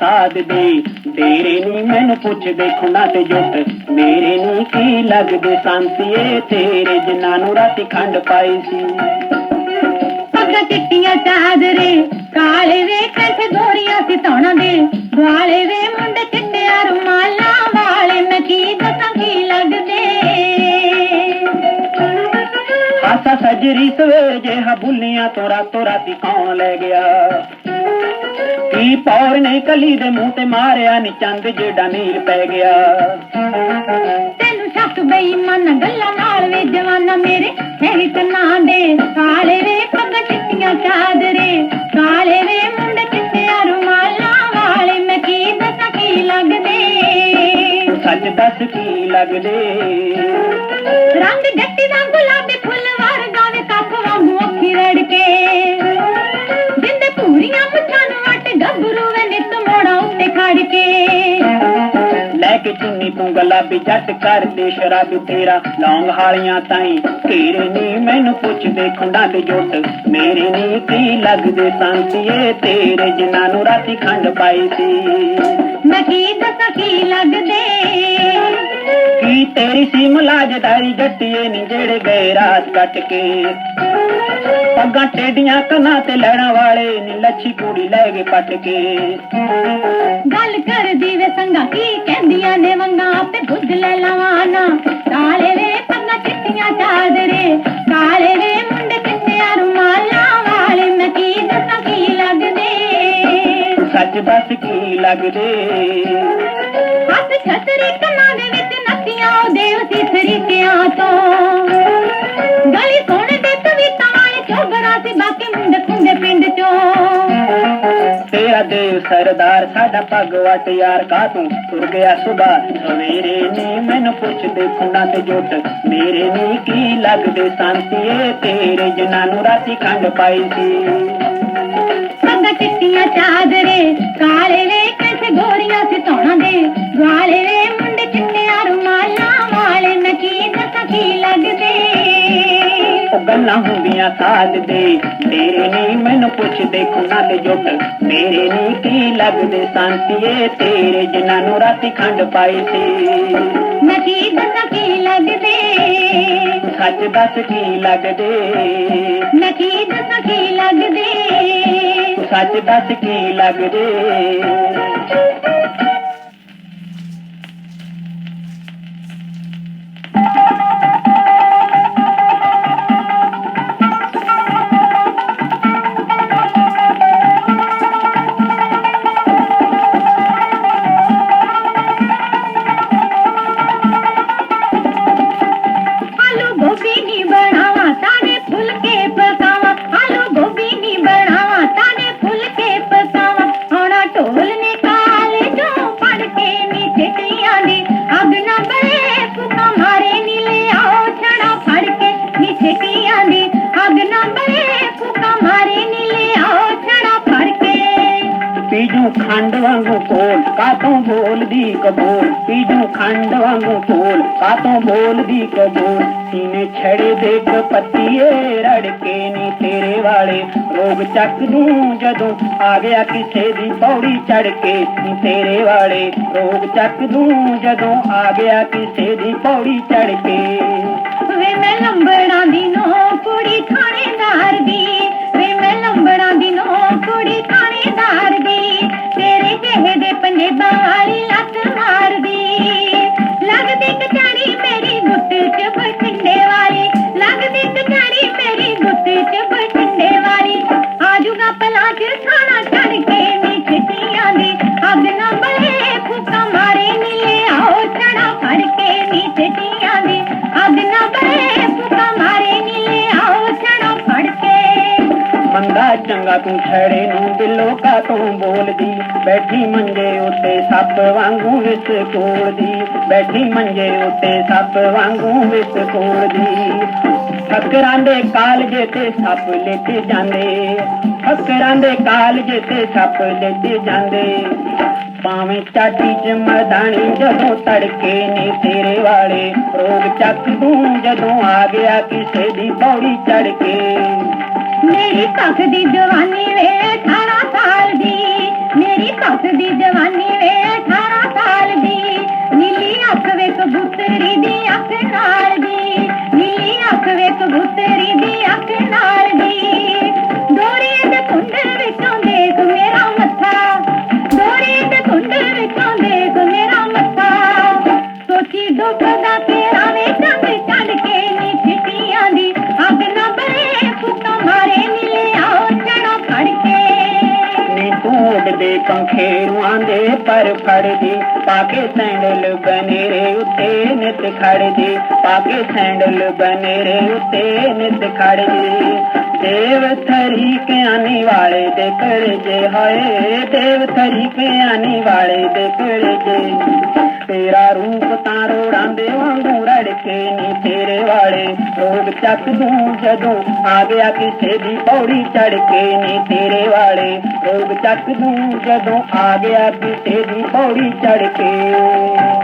ਸਾਧ ਦੇ। ਤੇਰੇ ਨਹੀਂ ਮੈਨੂੰ ਪੁੱਛਦੇ ਖੁਨਾ ਤੇ ਜੁੱਟ। ਮੇਰੇ ਨਹੀਂ ਕੀ ਲੱਗਦੇ ਸੰਤੀਏ ਤੇਰੇ ਜਿਨ੍ਹਾਂ ਨੂੰ ਰਾਤੀ ਖੰਡ ਪਾਈ ਸੀ। ਪੱਗਾਂ ਚਿੱਟੀਆਂ ਚਾਦਰੇ ਕਾਲੇ ਵੇ ਕੰਠ ਗੋਰੀਆਂ ਸਿਤਾਉਣਾ ਦੇ। ਦੁਆਲੇ ਵੇ ਮੁੰਡੇ ਚਿੱਟਿਆ ਰੁਮਾਲਾਂ ਵਾਲੇ ਮੈਂ ਕੀ ਦੱਸਾਂ ਕੀ ਲੱਗਦੇ? ਹਾਸਾ ਸਜਰੀ ਸਵੇਰ ਜਿਹਾ ਬੁੱਲੀਆਂ ਤੋਂ ਰਾਤੋਂ ਰਾਤੀ ਕੌਣ ਲੈ ਗਿਆ? ਕੀ ਪੌਰ ਨੇ ਕਲੀ ਦੇ ਮੂੰਹ ਤੇ ਮਾਰਿਆ, ਨੀ ਚੰਦ ਜਿਹੜਾ ਨੀਰ ਪੈ ਗਿਆ। ਤੈਨੂੰ ਸ਼ੱਕ ਬੇਈਮਾਨ ਗੱਲਾਂ ਨਾਲ ਵੇ ਜਵਾਨਾ ਮੇਰੇ ਹੈ ਕੰਨਾਂ ਦੇ ਕਾਲੇ ਵੇ, ਪੱਗਾਂ ਚਿੱਟੀਆਂ ਚਾਦਰੇ ਕਾਲੇ ਵੇ ਮੁੰਡੇ ਗੁਲਾਬੀ ਜੱਟ ਕਰਦੇ ਸ਼ਰਾਬੀ ਤੇਰਾ। ਲੌਂਗ ਹਾਲੀਆਂ ਤਾਈ ਤੇਰੇ ਨੀ ਮੈਨੂੰ ਪੁੱਛਦੇ ਖੁੰਡਾਂ ਦੇ ਜੁੱਟ। ਮੇਰੇ ਨੀ ਕੀ ਲੱਗਦੇ ਸੰਤੀਏ ਤੇਰੇ ਜਿਨ੍ਹਾਂ ਨੂੰ ਰਾਤੀ ਖੰਡ ਪਾਈ ਸੀ। ਮੈਂ ਕੀ ਦੱਸਾਂ ਕੀ ਲੱਗਦੇ? ਕੀ ਤੇਰੀ ਸੀ ਮਲਾਜਦਾਰੀ ਜੱਟੀਏ ਨੀ ਜਿਹੜੇ ਗਏ ਰਾਤ ਕੱਟ ਕੇ। ਪੱਗਾਂ ਟੇਡੀਆਂ ਕੰਨਾਂ ਤੇ ਲੈਣਾ ਵਾਲੇ ਨੀ ਲੱਛੀ ਕੁੜੀ ਲੈ ਗਏ ਪੱਟ ਕੇ। ਗੱਲ ਕਰਦੀ ਬੁੱਧ ਲੈ ਲਵਾਨਾ ਕਾਲੇ ਵੇ ਪੱਗਾਂ ਚਿੱਟੀਆਂ ਚਾਦਰੇ ਕਾਲੇ ਵੇ ਮੁੰਡੇ ਚਿੱਟਿਆਂ ਰੁਮਾਲਾਂ ਵਾਲੇ। ਮੈਂ ਕੀ ਦੱਸਾਂ ਕੀ ਲੱਗਦੇ? ਸੱਚ ਦੱਸ ਕੀ ਲੱਗਦੇ? ਹੱਥ ਛਤਰੀ ਕੰਨਾਂ ਦੇ ਵਿੱਚ ਨੱਤੀਆਂ ਉਹ ਦੇਵ ਸੀ ਤਰੀਕਿਆਂ ਤੋਂ। ਗਲੀ ਸੋਹਣੇ ਦੇ ਤਵੀਤਾਂ ਵਾਲੇ ਚੋਬਰਾ ਸੀ ਬਾਕੀ ਮੁੰਡੇ ਸਰਦਾਰ, ਸਾਡਾ ਭਗਵਤ ਯਾਰ ਕਾ ਤੂੰ? ਤੁਰ ਗਿਆ ਸੁਬਾ ਸਵੇਰੇ ਨੀ ਮੈਨੂੰ ਪੁੱਛਦੇ ਖੁੰਡਾਂ ਤੇ ਜੁੱਟ। ਮੇਰੇ ਨੀ ਕੀ ਲੱਗਦੇ ਸੰਤੀਏ ਤੇਰੇ ਜਿਨ੍ਹਾਂ ਨੂੰ ਰਾਤੀ ਖੰਡ ਪਾਈ ਸੀ। ਪੱਗਾਂ ਚਿੱਟੀਆਂ ਚਾਦਰੇ, ਕਾਲੇ ਵੇ ਕੰਠ ਗੋਰੀਆਂ ਸਿਤਾਉਣਾ ਦੇ। ਵਾਲੇ ਗੱਲਾਂ ਹੁੰਦੀਆਂ ਸਾਧ ਦੇ। ਤੇਰੇ ਨੀ ਮੈਨੂੰ ਪੁੱਛਦੇ ਤੇ ਜੁੱਟ। ਮੇਰੇ ਨੀ ਕੀ ਲੱਗਦੇ ਸੰਤੀਏ ਤੇਰੇ ਜਿਨ੍ਹਾਂ ਨੂੰ ਰਾਤੀ ਖੰਡ ਪਾਈ ਸੀ। ਮੈਂ ਕੀ ਦੱਸਾਂ ਕੀ ਲੱਗਦੇ? ਸੱਚ ਦੱਸ ਕੀ ਲੱਗਦੇ? ਮੈਂ ਕੀ ਦੱਸਾਂ ਕੀ ਲੱਗਦੇ? ਸੱਚ ਦੱਸ ਕੀ ਲੱਗਦੇ? ਵਾਂਗੂ ਕੋਲ ਕਾਤੋਂ ਬੋਲਦੀ ਕਬੂਲ? ਪੀਜੂ ਖੰਡ ਵਾਂਗੂ ਕੋਲ ਕਾਤੋਂ ਬੋਲਦੀ ਕਬੂਲ? ਸੀਨੇ ਛੜੇ ਦੇਖ ਪੱਤੀਏ ਰੜਕੇ ਨੀ ਤੇਰੇ ਵਾਲੇ। ਰੋਗ ਚੱਕ ਦੂੰ ਜਦੋਂ ਆ ਗਿਆ ਕਿਸੇ ਦੀ ਪੌੜੀ ਚੜ ਕੇ। ਨੀ ਤੇਰੇ ਵਾਲੇ, ਰੋਗ ਚੱਕ ਦੂੰ ਜਦੋਂ ਆ ਗਿਆ ਕਿਸੇ ਦੀ ਪੌੜੀ ਚੜ ਕੇ। ਵੇ ਮੈਂ ਲੰਬੜਾਂ ਦੀ ਨੋ ਚੰਗਾ ਤੂੰ ਛੜੇ ਨੂੰ ਦਿਲੋਂ ਕਾ ਤੂੰ ਬੋਲਦੀ। ਬੈਠੀ ਮੰਜੇ ਉੱਤੇ ਸੱਪ ਵਾਂਗੂ ਵਿਸ ਕੋਲਦੀ। ਬੈਠੀ ਮੰਜੇ ਉੱਤੇ ਸੱਪ ਵਾਂਗੂ ਵਿਸ ਕੋਲਦੀ। ਫਕਰਾਂ ਦੇ ਕਾਲਜੇ ਤੇ ਸੱਪ ਲੈਤੇ ਜਾਂਦੇ। ਫਕਰਾਂ ਦੇ ਕਾਲਜੇ ਤੇ ਸੱਪ ਲੈਤੇ ਜਾਂਦੇ। ਪਾਵੇਂ ਚਾਟੀ ਚ ਮਰਦਾਣੀ ਜਦੋਂ ਤੜਕੇ ਨੇ ਤੇਰੇ ਵਾਲੇ। ਰੋਗ ਚੱਕ ਦੂੰ ਜਦੋਂ ਆ ਗਿਆ ਕਿਸੇ ਦੀ ਪੌੜੀ ਚੜ ਕੇ। ਮੇਰੀ ਕੱਖ ਦੀ ਜਵਾਨੀ ਵੇ 18 ਸਾਲ ਦੀ, ਮੇਰੀ ਕੱਖ ਦੀ ਜਵਾਨੀ ਵੇ 18 ਸਾਲ ਦੀ, ਨੀਲੀ ਅੱਖ ਵੇ ਕਬੂਤਰੀ ਦੀ ਅੱਖ ਨਾਲ ਦੀ, ਨੀਲੀ ਅੱਖ ਵੇ ਕਬੂਤਰੀ ਪਰ ਫੜਦੀ, ਪਾ ਕੇ ਸੈਂਡਲ ਬਨੇਰੇ ਉੱਤੇ ਨਿਤ ਖੜਦੀ, ਪਾ ਕੇ ਸੈਂਡਲ ਬਨੇਰੇ ਉੱਤੇ ਨਿਤ ਖੜਦੀ। ਦੇਵ ਥਰੀ ਕਿਆਨੀ ਵਾਲੇ ਦੇ ਕਰਜੇ ਹਾਏ, ਦੇਵ ਥਰੀ ਕਿਆਨੀ ਵਾਲੇ ਦੇ ਕਰਜੇ। ਤੇਰਾ ਰੂਪ ਤਾਂ ਰੋੜਾਂ ਦੇ ਵਾਂਗੂ ਰੜਕੇ ਨੀ ਤੇਰੇ ਵਾਲੇ। ਰੋਗ ਚੱਕ ਦੂੰ ਜਦੋਂ ਆ ਗਿਆ ਕਿਸੇ ਦੀ ਪੌੜੀ ਚੜ ਕੇ ਨੀ ਤੇਰੇ ਵਾਲੇ। ਰੋਗ ਚੱਕ ਦੂੰ ਜਦੋਂ ਆ ਗਿਆ ਕਿਸੇ ਦੀ ਪੌੜੀ ਚੜ ਕੇ।